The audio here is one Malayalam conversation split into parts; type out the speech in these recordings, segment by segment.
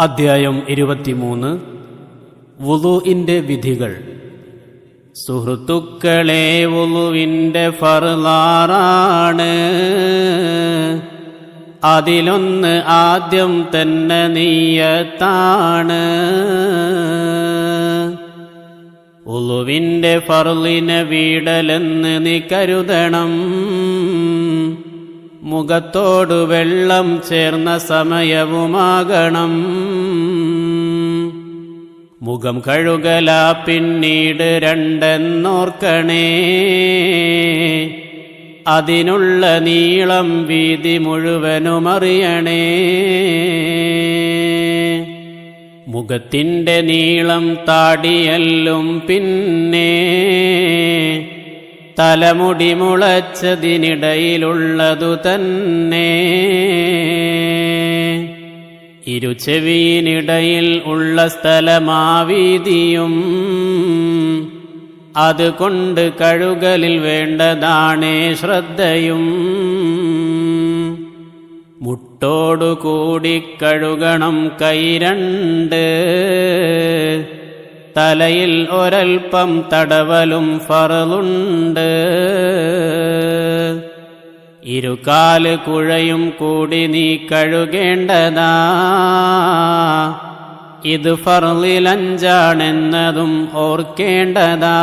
അദ്ധ്യായം ഇരുപത്തിമൂന്ന്. വുലുവിന്റെ വിധികൾ. സുഹൃത്തുക്കളെ വുലുവിന്റെ ഫർലാറാണ്. അതിലൊന്ന് ആദ്യം തന്നെ നീയത്താണ്. ഉളുവിന്റെ ഫർലിനെ വീടലെന്ന് നീ കരുതണം. മുഖത്തോടു വെള്ളം ചേർന്ന സമയവുമാകണം. മുഖം കഴുകല പിന്നീട് രണ്ടെന്നോർക്കണേ. അതിനുള്ള നീളം വീതി മുഴുവനുമറിയണേ. മുഖത്തിന്റെ നീളം താടിയല്ലും പിന്നെ തലമുടി മുളച്ചതിനിടയിലുള്ളതു തന്നെ. ഇരുചെവിയിനിടയിൽ ഉള്ള സ്ഥലമാവീതിയും അതുകൊണ്ട് കഴുകലിൽ വേണ്ടതാണേ ശ്രദ്ധയും. മുട്ടോടുകൂടി കഴുകണം കൈരണ്ട് തലയിൽ ഒരൽപ്പം തടവലും ഫറലുണ്ട് ഇരുകാൽ കുഴയും കൂടി നീ കഴുകേണ്ടതാ. ഇത് ഫർലിലഞ്ചാണെന്നതും ഓർക്കേണ്ടതാ.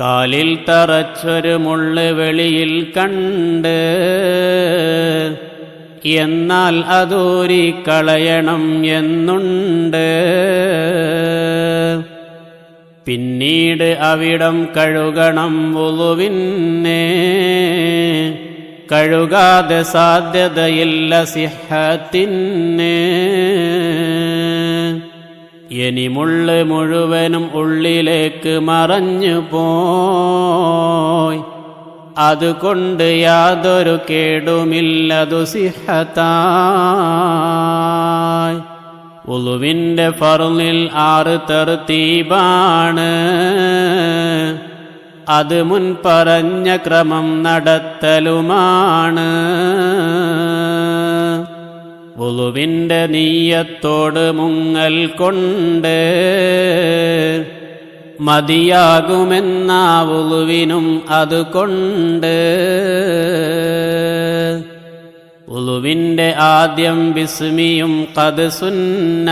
കാലിൽ തറച്ചൊരു മുള്ള് വെളിയിൽ കണ്ട് എന്നാൽ അതൂരി കളയണം എന്നുണ്ട്. പിന്നീട് അവിടം കഴുകണം ഉളുവിന്നെ കഴുകാതെ സാധ്യതയില്ല സിഹത്തിന് ഇനി മുള്ള് മുഴുവനും ഉള്ളിലേക്ക് മറഞ്ഞു പോയി. അതുകൊണ്ട് യാതൊരു കേടുമില്ലതു സിഹത്തായി. ഉളുവിന്റെ ഫറുലിൽ ആറ് തെറുത്തീപാണ് അത് മുൻ പറഞ്ഞ ക്രമം നടത്തലുമാണ്. ഉളുവിന്റെ നീയത്തോട് മുങ്ങൽ കൊണ്ട് മതിയാകുമെന്നാ ഉളുവിനും അതുകൊണ്ട്. ഉളുവിന്റെ ആദ്യം ബിസ്മിയും കത് സുന്ന.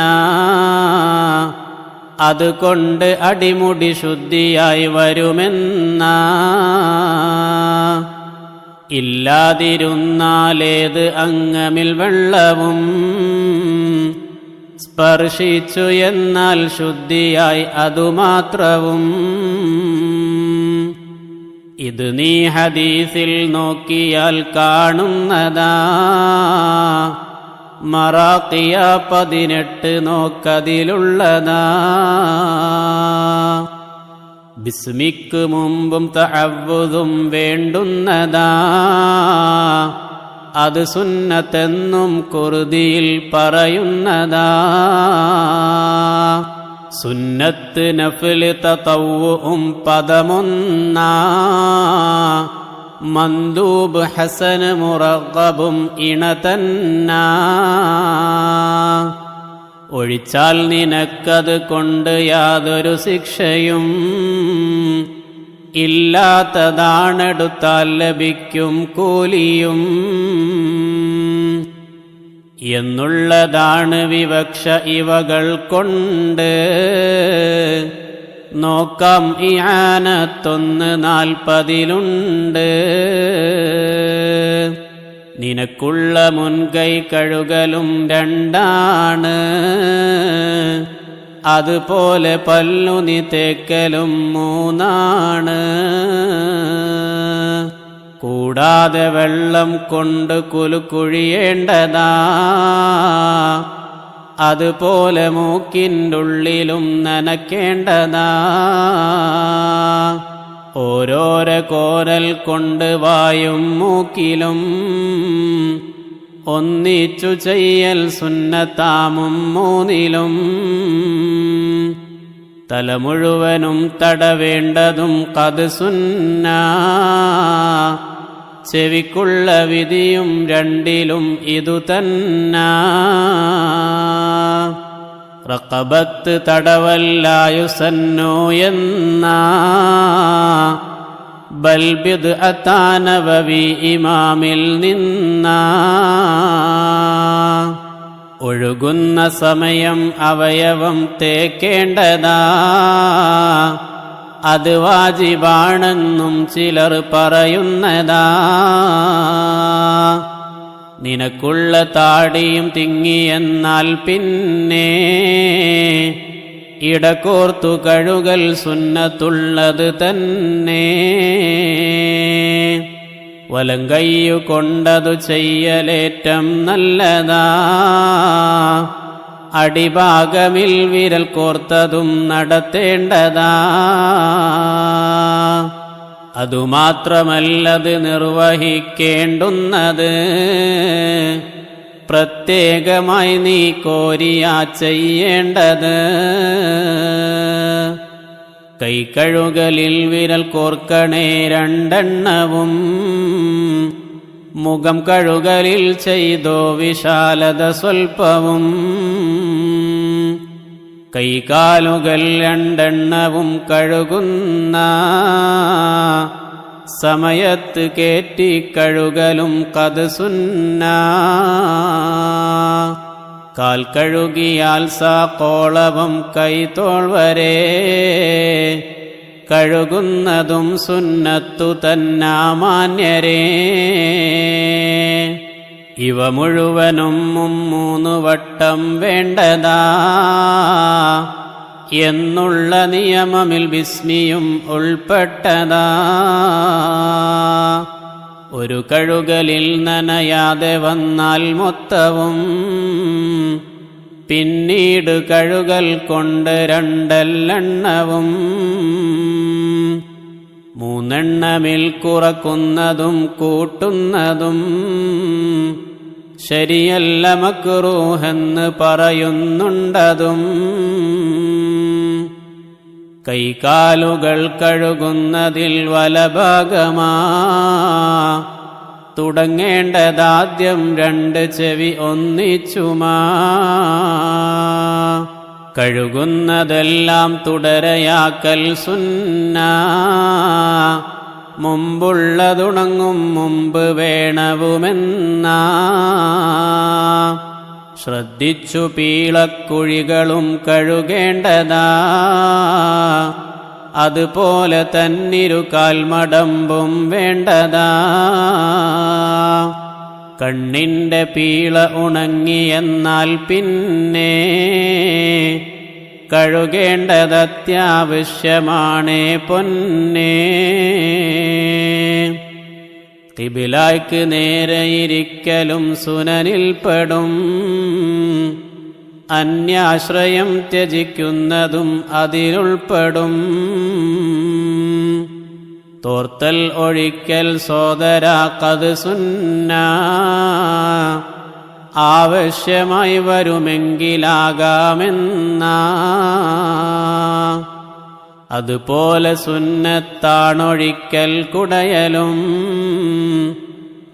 അതുകൊണ്ട് അടിമുടി ശുദ്ധിയായി വരുമെന്ന. ഇല്ലാതിരുന്നാലേത് അങ്ങമിൽ വെള്ളവും. സ്പർശിച്ചു എന്നാൽ ശുദ്ധിയായി അതുമാത്രവും. ഇത് നീ ഹദീസിൽ നോക്കിയാൽ കാണുന്നതാ. മറാക്കിയ പതിനെട്ട് നോക്കതിലുള്ളതാ. ബിസ്മിക്ക് മുമ്പും തഅവ്വുദും വേണ്ടുന്നതാ. അത് സുന്നത്തെന്നും കുറുതിയിൽ പറയുന്നതാ. സുന്നത്ത് നഫിൽ തൗവും പദമൊന്നാ. മന്ദൂബ് ഹസന് മുറഗബും ഇണതന്നാ ഒഴിച്ചാൽ നിനക്കത് കൊണ്ട് യാതൊരു ശിക്ഷയും ഇല്ലാത്തതാണെടുത്താൽ ലഭിക്കും കൂലിയും. എന്നുള്ളതാണ് വിവക്ഷ ഇവകൾ കൊണ്ട്. നോക്കാം ഇയാനത്തൊന്ന് നാൽപ്പതിലുണ്ട്. നിനക്കുള്ള മുൻകൈ കഴുകലും രണ്ടാണ്. അതുപോലെ പല്ലുനി തേക്കലും മൂന്നാണ്. കൂടാതെ വെള്ളം കൊണ്ട് കുലുക്കുഴിയേണ്ടതാ. അതുപോലെ മൂക്കിന്റെ ഉള്ളിലും നനക്കേണ്ടതാ. ഓരോരോ കോരൽ കൊണ്ട് വായും മൂക്കിലും ഒന്നിച്ചു ചെയ്യൽ സുന്നത്താമും മൂന്നിലും. തല മുഴുവനും തടവേണ്ടതും കത് സുന്ന. ചെവിക്കുള്ള വിധിയും രണ്ടിലും ഇതു തന്ന. റക്കബത്ത് തടവല്ലായുസന്നോ എന്നാ. ബൽബിദ് അത്താനവവി ഇമാമിൽ നിന്ന. ഒഴുകുന്ന സമയം അവയവം തേക്കേണ്ടതാ. അത് വാജിബാണെന്നും ചിലർ പറയുന്നതാ. നിനക്കുള്ള താടിയും തിങ്ങിയെന്നാൽ പിന്നെ ഇടകോർത്തു കഴുകൽ സുന്നത്തുള്ളത് തന്നെ. വലം കൊണ്ടതു ചെയ്യലേറ്റം നല്ലതാ. അടിഭാഗമിൽ വിരൽ കോർത്തതും നടത്തേണ്ടതാ. അതുമാത്രമല്ലത് നിർവഹിക്കേണ്ടുന്നത്. പ്രത്യേകമായി നീ കോരിയാ ചെയ്യേണ്ടത്. കൈക്കഴുകലിൽ വിരൽ കോർക്കണേ രണ്ടെണ്ണവും. മുഖം കഴുകലിൽ ചെയ്തോ വിശാലത സ്വൽപ്പവും. കൈകാലുകൾ രണ്ടെണ്ണവും കഴുകുന്ന സമയത്ത് കേറ്റിക്കഴുകലും കത് സുന്ന. കാൽ കഴുകിയാൽ സാക്കോളവും കൈത്തോൾ വരെ. കഴുകുന്നതും സുന്നത്തു തന്നാമാന്യരേ ഇവ മുഴുവനും മൂന്നു വട്ടം വേണ്ടതാ. എന്നുള്ള നിയമമിൽ ബിസ്മിയും ഉൾപ്പെട്ടതാ. ഒരു കഴുകലിൽ നനയാതെ വന്നാൽ മൊത്തവും. പിന്നീട് കഴുകൽ കൊണ്ട് രണ്ടല്ലെണ്ണവും. മൂന്നെണ്ണമിൽ കുറക്കുന്നതും കൂട്ടുന്നതും. ശരിയല്ല മക്രൂഹെന്ന് പറയുന്നുണ്ടതും. കൈകാലുകൾ കഴുകുന്നതിൽ വലഭാഗമാ. തുടങ്ങേണ്ടതാദ്യം രണ്ട് ചെവി ഒന്നിച്ചുമാ. കഴുകുന്നതെല്ലാം തുടരയാക്കൽ സുന്ന. മുമ്പുള്ളതുണങ്ങും മുമ്പ് വേണവുമെന്നാ. ശ്രദ്ധിച്ചു പീളക്കുഴികളും കഴുകേണ്ടതാ. അതുപോലെ തന്നിരു കാൽമടമ്പും വേണ്ടതാ. കണ്ണിന്റെ പീള ഉണങ്ങിയെന്നാൽ പിന്നെ കഴുകേണ്ടതത്യാവശ്യമാണേ പൊന്നേ. കിബിലായ്ക്ക് നേരെയിരിക്കലും സുനനിൽപ്പെടും. അന്യാശ്രയം ത്യജിക്കുന്നതും അതിലുൾപ്പെടും. തോർത്തൽ ഒഴിക്കൽ സോദരാക്കത് സുന്ന. ആവശ്യമായി വരുമെങ്കിലാകാമെന്നാ. അതുപോലെ സുന്നത്താണൊഴിക്കൽ കുടയലും.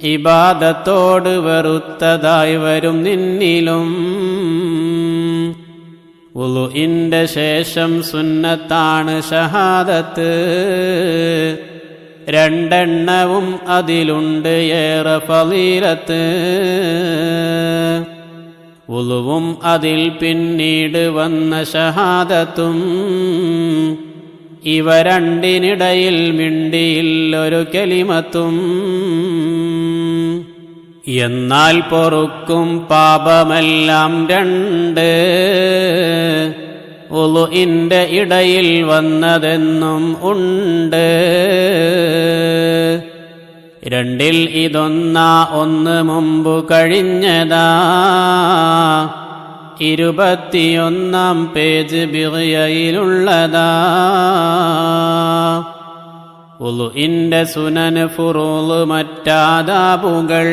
ഇബാദത്തോട് വെറുത്തതായി വരും നിന്നിലും. ഉലുഇന്റെ ശേഷം സുന്നത്താണ് ഷഹാദത്ത്. രണ്ടെണ്ണവും അതിലുണ്ട് ഏറെ ഫലീലത്ത്. ഉളുവും അതിൽ പിന്നീട് വന്ന ഷഹാദത്തും. ഇവ രണ്ടിനിടയിൽ മിണ്ടിയില്ലൊരു കലിമത്തും. എന്നാൽ പൊറുക്കും പാപമെല്ലാം രണ്ട്. ഒളു ഇന്റെ ഇടയിൽ വന്നതെന്നും ഉണ്ട്. രണ്ടിൽ ഇതൊന്നാ ഒന്ന് മുമ്പ് കഴിഞ്ഞതാ. ഇരുപത്തിയൊന്നാം പേജ് ബിറിയയിലുള്ളതാ. ഇന്റെ സുനന് ഫുറൂൾ മറ്റാതാപുകൾ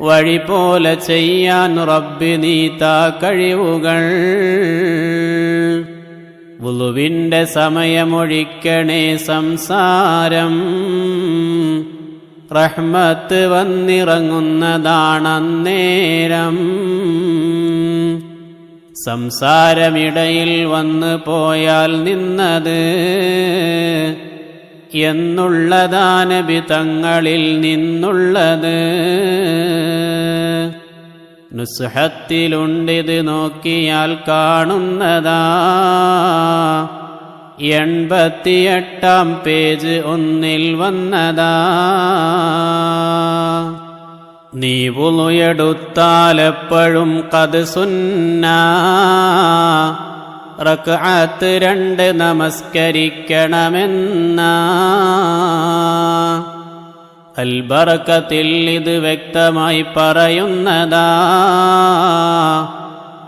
വഴി പോലെ ചെയ്യാൻ റബ്ബി നീത്താ കഴിവുകൾ. ഉലുവിന്റെ സമയമൊഴിക്കണേ സംസാരം. റഹ്മത്ത് വന്നിറങ്ങുന്നതാണന്നേരം. സംസാരമിടയിൽ വന്നു പോയാൽ നിന്നത് എന്നുള്ളതാനബി തങ്ങളിൽ നിന്നുള്ളത്. നുസ്ഹത്തിലുണ്ടിത് നോക്കിയാൽ കാണുന്നതാ. എൺപത്തിയെട്ടാം പേജ് ഒന്നിൽ വന്നതാ. നീ പുളുയെടുത്താലെപ്പോഴും കത് സുന്ന. റക്അത്ത് രണ്ട് നമസ്കരിക്കണമെന്ന. അൽബറക്കത്തിൽ ഇത് വ്യക്തമായി പറയുന്നതാ.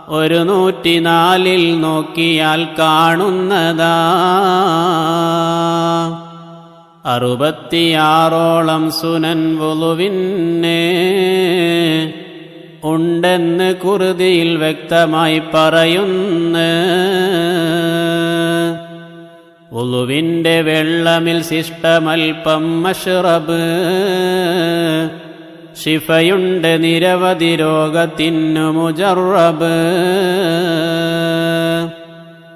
ഒരു നൂറ്റിനാലിൽ നോക്കിയാൽ കാണുന്നതാ. അറുപത്തിയാറോളം സുനൻ വുളുവിന്നെ ഉണ്ടെന്ന് കുറുതിയിൽ വ്യക്തമായി പറയുന്നു. ഉളുവിന്റെ വെള്ളമിൽ ശിഷ്ടമൽപ്പം മഷ്റബ്. ശിഫയുണ്ട് നിരവധി രോഗത്തിനു മുജറബ്.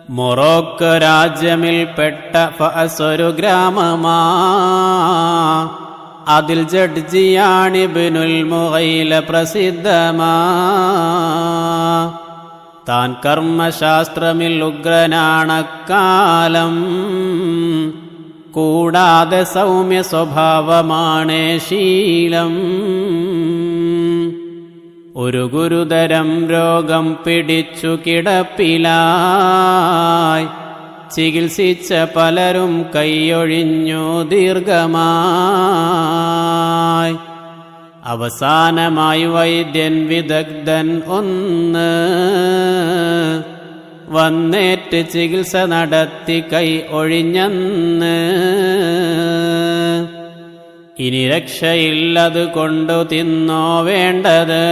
മൊറോക്ക് രാജ്യമിൽപ്പെട്ട ഫസൊരു ഗ്രാമമാ. അതിൽ ജഡ്ജിയാണിബിനുൽ മുഹൈല പ്രസിദ്ധമാ. താൻ കർമ്മശാസ്ത്രമിൽ ഉഗ്രനാണക്കാലം. കൂടാതെ സൗമ്യ സ്വഭാവമാണ് ശീലം. ഒരു ഗുരുതരം രോഗം പിടിച്ചു കിടപ്പിലായി. ചികിത്സിച്ച പലരും കൈയൊഴിഞ്ഞു ദീർഘമായി. അവസാനമായി വൈദ്യൻ വിദഗ്ധൻ ഒന്ന് വന്നേറ്റ് ചികിത്സ നടത്തി കൈ ഒഴിഞ്ഞന്ന്. ഇനി രക്ഷയില്ലത് കൊണ്ടു തിന്നോ വേണ്ടത്?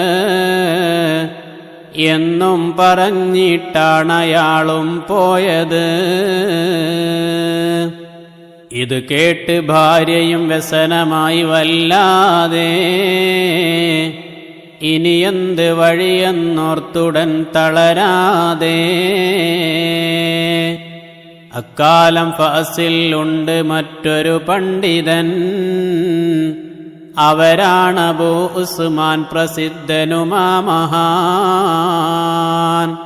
എന്നും പറഞ്ഞിട്ടാണയാളും പോയത്. ഇത് കേട്ട് ഭാര്യയും വ്യസനമായി വല്ലാതെ ഇനി എന്ത് വഴിയെന്നോർത്തുടൻ തളരാതെ. അക്കാലം ഫസിൽ ഉണ്ട് മറ്റൊരു പണ്ഡിതൻ. അവരാണ് അബൂ ഉസ്മാൻ പ്രസിദ്ധനുമാ മഹാൻ.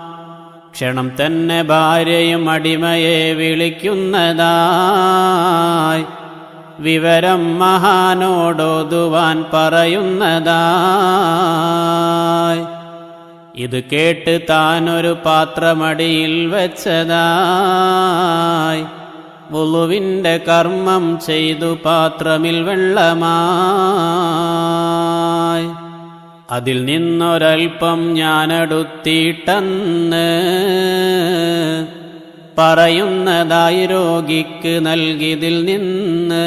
ക്ഷണം തന്നെ ഭാര്യയും അടിമയെ വിളിക്കുന്നതായി. വിവരം മഹാനോടോതുവാൻ പറയുന്നതായി. ഇത് കേട്ട് താനൊരു പാത്രമടിയിൽ വെച്ചതായി. വുളുവിന്റെ കർമ്മം ചെയ്തു പാത്രമിൽ വെള്ളമായി. അതിൽ നിന്നൊരൽപ്പം ഞാനെടുത്തിട്ടെന്ന് പറയുന്നതായി രോഗിക്ക് നൽകിയതിൽ നിന്ന്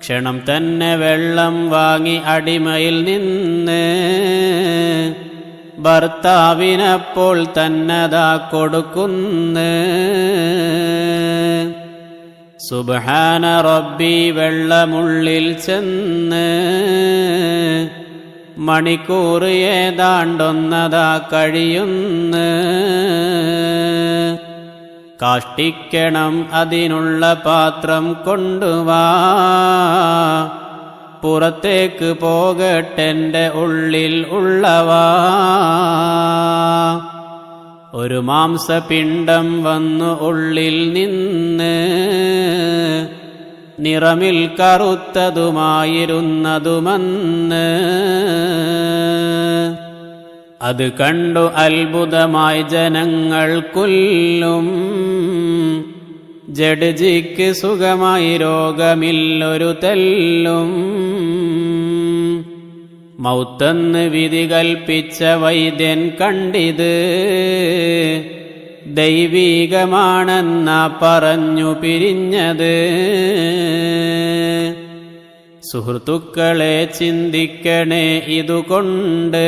ക്ഷണം തന്നെ വെള്ളം വാങ്ങി അടിമയിൽ നിന്ന് ഭർത്താവിനപ്പോൾ തന്നതാ കൊടുക്കുന്ന്. സുബഹാന റബ്ബി വെള്ളമുള്ളിൽ ചെന്ന് മണിക്കൂർ ഏതാണ്ടൊന്നതാ കഴിയുന്ന്. കാഷ്ടിക്കണം അതിനുള്ള പാത്രം കൊണ്ടുവാ പുറത്തേക്ക് പോകട്ടെന്റെ ഉള്ളിൽ ഉള്ളവാ. ഒരു മാംസപിണ്ഡം വന്നു ഉള്ളിൽ നിന്ന്. നിറമിൽ കറുത്തതുമായിരുന്നതുമെന്ന്. അത് കണ്ടു അത്ഭുതമായി ജനങ്ങൾക്കുല്ലും ജഡ്ജിക്ക് സുഖമായി രോഗമില്ലൊരു തെല്ലും. മൗത്തെന്ന് വിധി കൽപ്പിച്ച വൈദ്യൻ കണ്ടിത്. ദൈവീകമാണെന്ന പറഞ്ഞു പിരിഞ്ഞത്. സുഹൃത്തുക്കളെ ചിന്തിക്കണേ ഇതുകൊണ്ട്.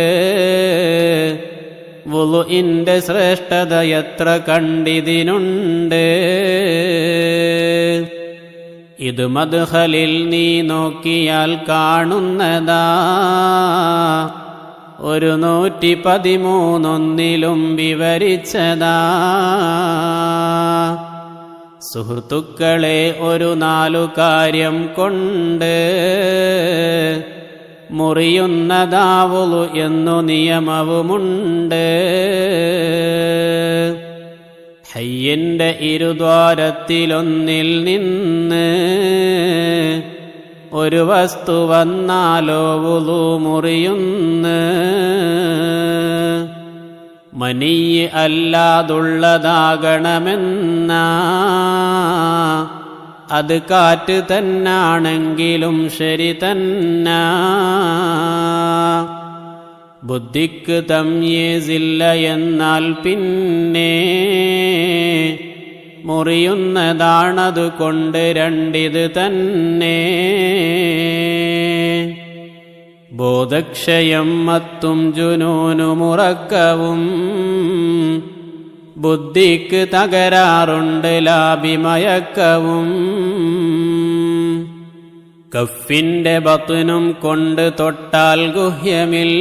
വുളുഇന്റെ ശ്രേഷ്ഠത എത്ര കണ്ടിതിനുണ്ട്. ഇത് മദ്ഹലിൽ നീ നോക്കിയാൽ കാണുന്നതാ. ഒരു നൂറ്റി പതിമൂന്നൊന്നിലും വിവരിച്ചതാ. സുഹൃത്തുക്കളെ ഒരു നാലു കാര്യം കൊണ്ട് മുറിയുന്നതാവുളു എന്നു നിയമവുമുണ്ട്. ഹയ്യന്റെ ഇരുദ്വാരത്തിലൊന്നിൽ നിന്ന് ഒരു വസ്തു വന്നാലോ വുളു മുറിയുന്ന്. മനിയ് അല്ലാതുള്ളതാകണമെന്ന. അത് കാറ്റ് തന്നാണെങ്കിലും ശരി തന്ന. ബുദ്ധിക്ക് തമ്യേസില്ല എന്നാൽ പിന്നെ മുറിയുന്നതാണതു കൊണ്ട് രണ്ടിത് തന്നെ. ബോധക്ഷയം മത്തും ജുനൂനുമുറക്കവും ബുദ്ധിക്ക് തകരാറുണ്ട് ലാഭിമയക്കവും. കഫിന്റെ ബത്തിനും കൊണ്ട് തൊട്ടാൽ ഗുഹ്യമിൽ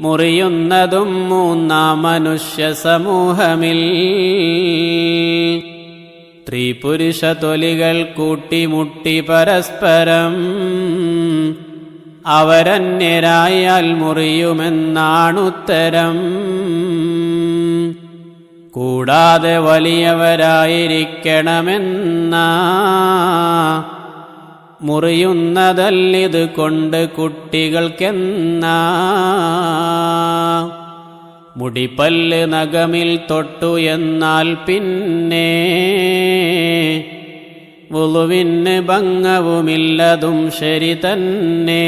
മുറിയുന്നതും മൂന്നാം മനുഷ്യ സമൂഹമിൽ സ്ത്രീ പുരുഷ തൊലികൾ കൂട്ടിമുട്ടി പരസ്പരം. അവരന്യരായാൽ മുറിയുമെന്നാണുത്തരം. കൂടാതെ വലിയവരായിരിക്കണമെന്ന മുറിയുന്നതല്ലിത് കൊണ്ട് കുട്ടികൾക്കെന്ന. മുടിപ്പല്ല് നഖമിൽ തൊട്ടു എന്നാൽ പിന്നെ വുളുവിന് ഭംഗവുമില്ലതും ശരി തന്നെ.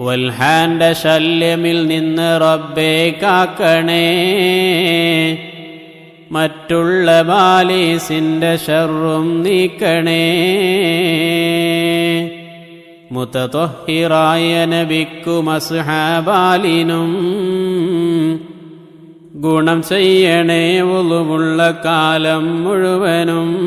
വൽഹാന്റെ ശല്യമിൽ നിന്ന് റബ്ബേ കാക്കണേ. മറ്റുള്ള ബാലീസിന്റെ ഷറും നീക്കണേ. മുതതൊഹിറായ നബിക്കും അസ്ഹാബാലിനും ഗുണം ചെയ്യണേ ഉളുമുള്ള കാലം മുഴുവനും.